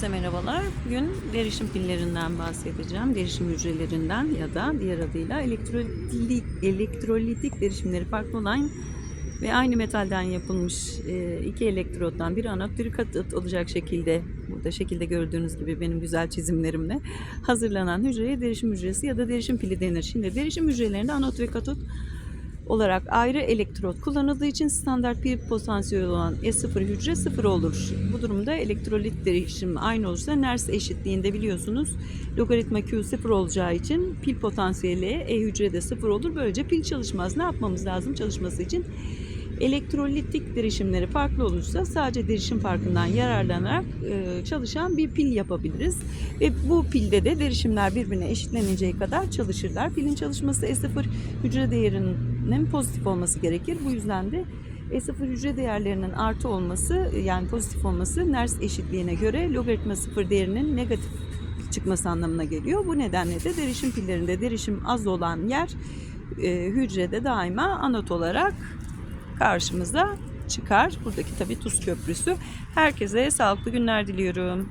Herkese merhabalar. Bugün derişim pillerinden bahsedeceğim. Derişim hücrelerinden ya da diğer adıyla elektrolitik, elektrolitik derişimleri farklı olan ve aynı metalden yapılmış e, iki elektrottan bir anot bir katot olacak şekilde burada şekilde gördüğünüz gibi benim güzel çizimlerimle hazırlanan hücreye derişim hücresi ya da derişim pili denir. Şimdi derişim hücrelerinde anot ve katot olarak ayrı elektrot kullanıldığı için standart pil potansiyeli olan E0 hücre 0 olur. Bu durumda elektrolit derişimi aynı olursa Nernst eşitliğinde biliyorsunuz logaritma Q 0 olacağı için pil potansiyeli E hücrede 0 olur. Böylece pil çalışmaz. Ne yapmamız lazım çalışması için? Elektrolitik derişimleri farklı olursa sadece derişim farkından yararlanarak e, çalışan bir pil yapabiliriz. Ve bu pilde de derişimler birbirine eşitleninceye kadar çalışırlar. Pilin çalışması E0 hücre değerinin pozitif olması gerekir. Bu yüzden de E0 hücre değerlerinin artı olması yani pozitif olması Nernst eşitliğine göre logaritma 0 değerinin negatif çıkması anlamına geliyor. Bu nedenle de derişim pillerinde derişim az olan yer e, hücrede daima anot olarak karşımıza çıkar. Buradaki tabii tuz köprüsü. Herkese sağlıklı günler diliyorum.